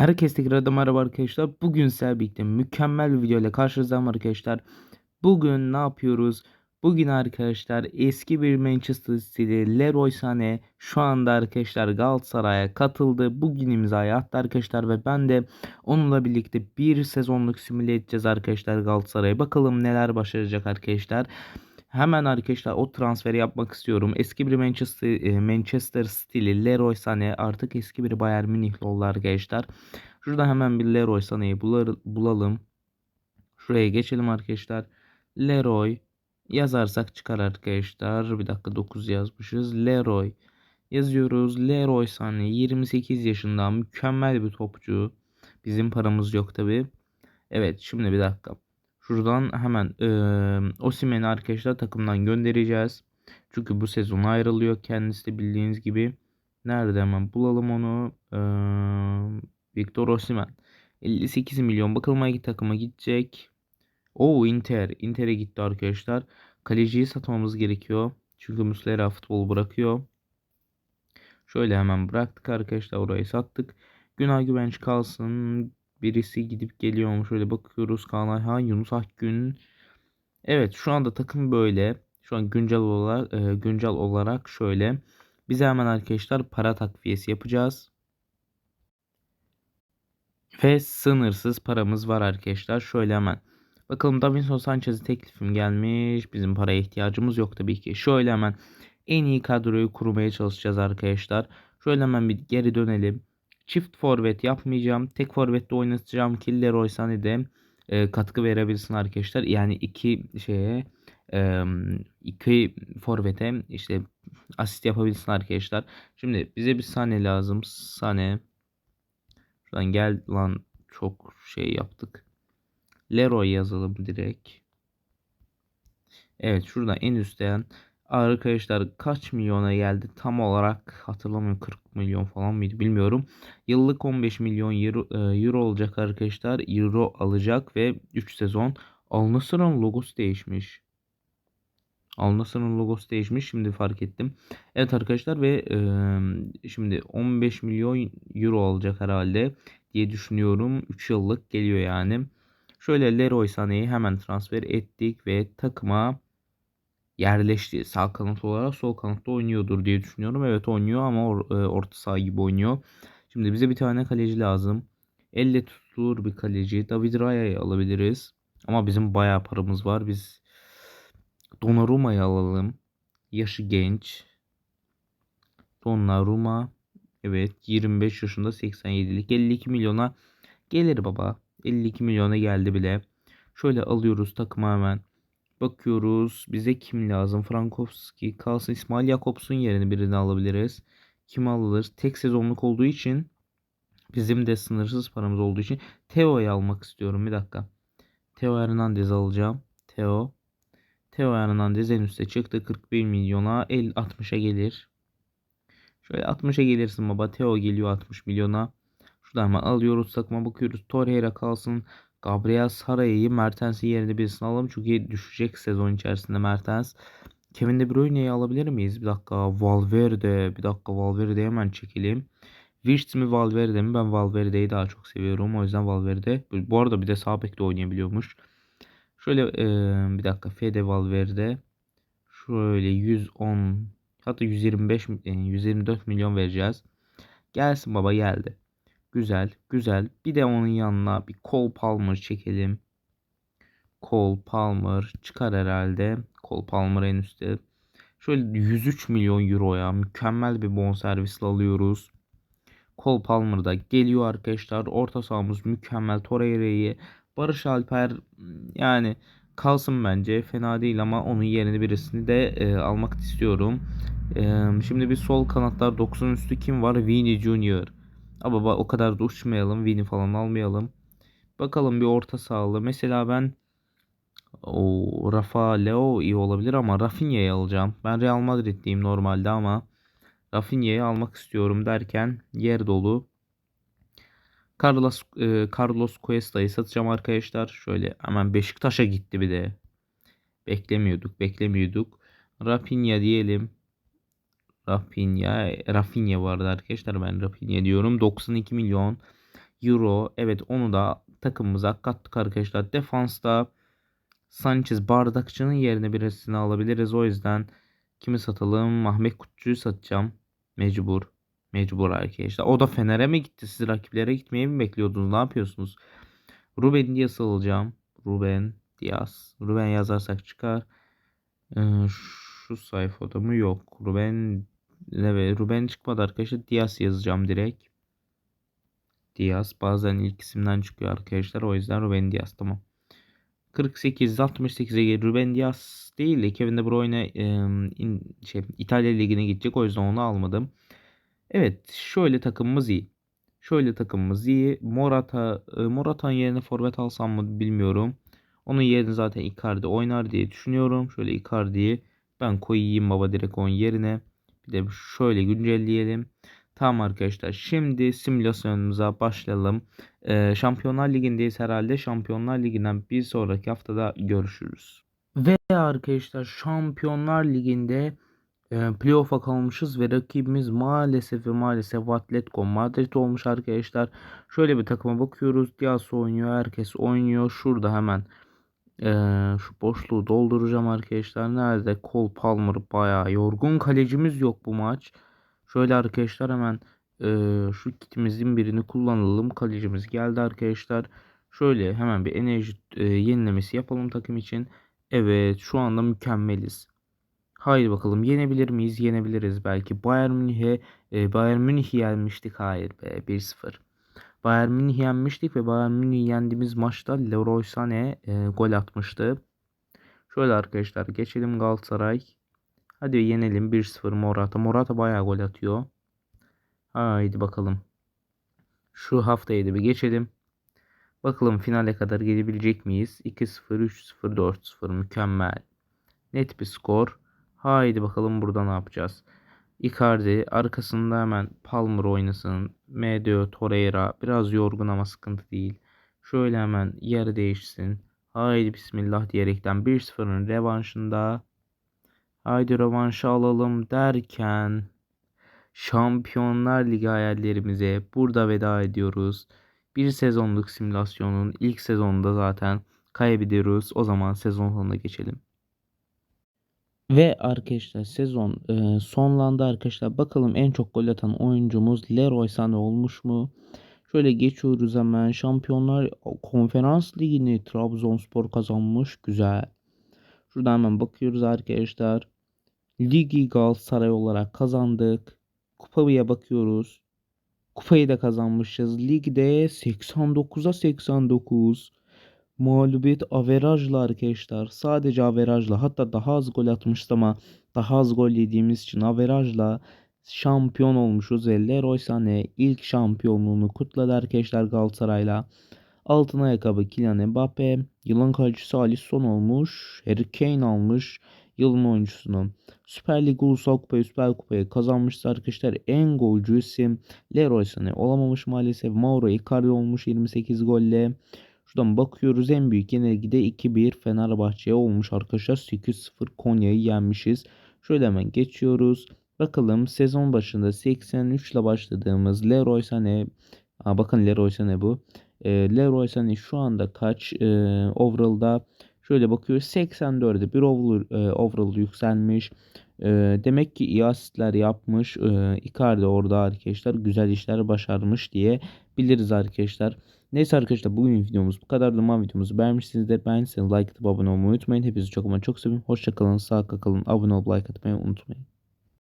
Herkese tekrar merhaba arkadaşlar. Bugün sizlerle mükemmel bir video ile karşınızdayım arkadaşlar. Bugün ne yapıyoruz? Bugün arkadaşlar eski bir Manchester City'li Leroy Sané şu anda arkadaşlar Galatasaray'a katıldı. Bugün imzayı attı arkadaşlar ve ben de onunla birlikte bir sezonluk simüle edeceğiz arkadaşlar Galatasaray'a. Bakalım neler başaracak arkadaşlar. Hemen arkadaşlar o transferi yapmak istiyorum. Eski bir Manchester e, Manchester City'li Leroy Sané artık eski bir Bayern Münihli oldu arkadaşlar. Şurada hemen bir Leroy Sané'yi bulalım. Şuraya geçelim arkadaşlar. Leroy yazarsak çıkar arkadaşlar. Bir dakika 9 yazmışız. Leroy yazıyoruz. Leroy Sané 28 yaşında mükemmel bir topçu. Bizim paramız yok tabi. Evet şimdi bir dakika. Şuradan hemen e, Osimen'i arkadaşlar takımdan göndereceğiz. Çünkü bu sezon ayrılıyor. Kendisi de bildiğiniz gibi. Nerede hemen bulalım onu. E, Victor Osimen. 58 milyon. Bakalım hangi takıma gidecek. O Inter. Inter'e gitti arkadaşlar. Kaleciyi satmamız gerekiyor. Çünkü Muslera futbol bırakıyor. Şöyle hemen bıraktık arkadaşlar. Orayı sattık. Günay Güvenç kalsın. Birisi gidip geliyor mu? Şöyle bakıyoruz. Kaan Ayhan, Yunus Akgün. Evet şu anda takım böyle. Şu an güncel olarak e, güncel olarak şöyle. Bize hemen arkadaşlar para takviyesi yapacağız. Ve sınırsız paramız var arkadaşlar. Şöyle hemen. Bakalım Davinson Sanchez'e teklifim gelmiş. Bizim paraya ihtiyacımız yok tabii ki. Şöyle hemen en iyi kadroyu kurmaya çalışacağız arkadaşlar. Şöyle hemen bir geri dönelim. Çift forvet yapmayacağım. Tek forvette oynatacağım ki Leroy Sané'de e, katkı verebilsin arkadaşlar. Yani iki şeye e, iki forvete işte asist yapabilsin arkadaşlar. Şimdi bize bir Sané lazım. Sané. Şuradan gel lan çok şey yaptık. Leroy yazalım direkt. Evet şuradan en üstten arkadaşlar kaç milyona geldi tam olarak hatırlamıyorum 40 milyon falan mıydı bilmiyorum. Yıllık 15 milyon euro, e, euro olacak arkadaşlar. Euro alacak ve 3 sezon. Al Nassr'ın logosu değişmiş. Al Nassr'ın logosu değişmiş şimdi fark ettim. Evet arkadaşlar ve e, şimdi 15 milyon euro alacak herhalde diye düşünüyorum. 3 yıllık geliyor yani. Şöyle Leroy Sané'yi hemen transfer ettik ve takıma yerleşti. Sağ kanat olarak sol kanatta oynuyordur diye düşünüyorum. Evet oynuyor ama or, e, orta saha gibi oynuyor. Şimdi bize bir tane kaleci lazım. Elle tutulur bir kaleci. David Raya'yı alabiliriz. Ama bizim bayağı paramız var. Biz Donnarumma'yı alalım. Yaşı genç. Donnarumma. Evet 25 yaşında 87'lik 52 milyona gelir baba. 52 milyona geldi bile. Şöyle alıyoruz takıma hemen. Bakıyoruz. Bize kim lazım? Frankowski kalsın. İsmail Jakobs'un yerini birini alabiliriz. Kim alır? Tek sezonluk olduğu için bizim de sınırsız paramız olduğu için Teo'yu almak istiyorum. Bir dakika. Teo Hernandez alacağım. Teo. Teo Hernandez en üstte çıktı. 41 milyona. El 60'a gelir. Şöyle 60'a gelirsin baba. Teo geliyor 60 milyona. Şuradan hemen alıyoruz takıma bakıyoruz. Torreira kalsın. Gabriel Saray'ı Mertens'in yerine birisini alalım. Çünkü düşecek sezon içerisinde Mertens. Kevin De Bruyne'yi alabilir miyiz? Bir dakika Valverde. Bir dakika Valverde'yi hemen çekelim. Wirtz mi Valverde mi? Ben Valverde'yi daha çok seviyorum. O yüzden Valverde. Bu arada bir de sağ bekte oynayabiliyormuş. Şöyle e, bir dakika Fede Valverde. Şöyle 110 hatta 125 124 milyon vereceğiz. Gelsin baba geldi. Güzel, güzel. Bir de onun yanına bir Cole Palmer çekelim. Cole Palmer çıkar herhalde. Cole Palmer en üstte. Şöyle 103 milyon euroya mükemmel bir bonservisle alıyoruz. Cole Palmer da geliyor arkadaşlar. Orta sahamız mükemmel. Torreira'yı Barış Alper yani kalsın bence. Fena değil ama onun yerini birisini de e, almak istiyorum. E, şimdi bir sol kanatlar 90 üstü kim var? Vini Junior. Ama o kadar da uçmayalım. Vini falan almayalım. Bakalım bir orta sahalı. Mesela ben o Rafa Leo iyi olabilir ama Rafinha'yı alacağım. Ben Real Madrid'deyim normalde ama Rafinha'yı almak istiyorum derken yer dolu. Carlos e, Carlos Cuesta'yı satacağım arkadaşlar. Şöyle hemen Beşiktaş'a gitti bir de. Beklemiyorduk, beklemiyorduk. Rafinha diyelim. Rafinha, Rafinha vardı arkadaşlar ben Rafinha diyorum. 92 milyon euro. Evet onu da takımımıza kattık arkadaşlar. Defansta Sanchez bardakçının yerine birisini alabiliriz. O yüzden kimi satalım? Ahmet Kutçu'yu satacağım. Mecbur. Mecbur arkadaşlar. O da Fener'e mi gitti? Siz rakiplere gitmeyi mi bekliyordunuz? Ne yapıyorsunuz? Ruben Diaz'ı alacağım. Ruben Diaz. Ruben yazarsak çıkar. Ee, şu sayfada mı? Yok. Ruben evet Ruben çıkmadı arkadaşlar. Diaz yazacağım direkt. Diaz. Bazen ilk isimden çıkıyor arkadaşlar. O yüzden Ruben Diaz tamam. 48 68'e gelir. Ruben Diaz değil de Kevin De Bruyne şey, İtalya Ligi'ne gidecek. O yüzden onu almadım. Evet şöyle takımımız iyi. Şöyle takımımız iyi. Morata e, Morata'nın yerine forvet alsam mı bilmiyorum. Onun yerine zaten Icardi oynar diye düşünüyorum. Şöyle Icardi'yi ben koyayım baba direkt onun yerine. De şöyle güncelleyelim. Tamam arkadaşlar şimdi simülasyonumuza başlayalım. Ee, Şampiyonlar Ligi'ndeyiz herhalde. Şampiyonlar Ligi'nden bir sonraki haftada görüşürüz. Ve arkadaşlar Şampiyonlar Ligi'nde e, playoff'a kalmışız ve rakibimiz maalesef ve maalesef Atletico Madrid olmuş arkadaşlar. Şöyle bir takıma bakıyoruz. Diaz oynuyor. Herkes oynuyor. Şurada hemen e, şu boşluğu dolduracağım arkadaşlar. Nerede? Cole Palmer bayağı yorgun. Kalecimiz yok bu maç. Şöyle arkadaşlar hemen e, şu kitimizin birini kullanalım. Kalecimiz geldi arkadaşlar. Şöyle hemen bir enerji e, yenilemesi yapalım takım için. Evet şu anda mükemmeliz. Haydi bakalım yenebilir miyiz? Yenebiliriz belki. Bayern Münih'e e, Bayern Münih'i yenmiştik. Hayır be 1-0. Bayern Münih'i yenmiştik ve Bayern Münih'i yendiğimiz maçta Leroy Sané e, gol atmıştı. Şöyle arkadaşlar geçelim Galatasaray. Hadi yenelim 1-0 Morata. Morata bayağı gol atıyor. Haydi bakalım. Şu haftayı da bir geçelim. Bakalım finale kadar gelebilecek miyiz? 2-0, 3-0, 4-0 mükemmel. Net bir skor. Haydi bakalım burada ne yapacağız? Icardi arkasında hemen Palmer oynasın. Medio Torreira biraz yorgun ama sıkıntı değil. Şöyle hemen yer değişsin. Haydi bismillah diyerekten 1-0'ın revanşında haydi rövanşı alalım derken Şampiyonlar Ligi hayallerimize burada veda ediyoruz. Bir sezonluk simülasyonun ilk sezonunda zaten kaybediyoruz. O zaman sezon sonuna geçelim. Ve arkadaşlar sezon e, sonlandı arkadaşlar. Bakalım en çok gol atan oyuncumuz Leroy Sané olmuş mu? Şöyle geçiyoruz hemen. Şampiyonlar Konferans Ligi'ni Trabzonspor kazanmış. Güzel. Şuradan hemen bakıyoruz arkadaşlar. Ligi Galatasaray olarak kazandık. Kupaya bakıyoruz. Kupayı da kazanmışız. Ligde 89'a 89. Mağlubiyet averajla arkadaşlar. Sadece averajla. Hatta daha az gol atmışız ama daha az gol yediğimiz için averajla şampiyon olmuşuz. Leroy Sané ilk şampiyonluğunu kutladı arkadaşlar Galatasaray'la. Altın ayakkabı Kylian Mbappe. Yılın kalecisi Alisson olmuş. Harry Kane almış. Yılın oyuncusunu. Süper Lig Ulusal Kupayı Süper Kupayı kazanmıştı arkadaşlar. En golcü isim Leroy Sané olamamış maalesef. Mauro Icardi olmuş 28 golle. Şuradan bakıyoruz en büyük yenilgide 2-1 Fenerbahçe'ye olmuş arkadaşlar. 8-0 Konya'yı yenmişiz. Şöyle hemen geçiyoruz. Bakalım sezon başında 83 ile başladığımız Leroy Sané. Aa, bakın Leroy Sané bu. E, Leroy Sané şu anda kaç e, overall'da? Şöyle bakıyoruz 84'de bir overall, e, overall yükselmiş. E, demek ki iyi asistler yapmış. E, Icardi orada arkadaşlar güzel işler başarmış diye biliriz arkadaşlar. Neyse arkadaşlar bugün videomuz bu kadar. Umarım videomuzu beğenmişsinizdir. Beğendiyseniz like atıp abone olmayı unutmayın. Hepinizi çok ama çok seviyorum. Hoşçakalın, sağlıkla kalın. Abone olup like atmayı unutmayın.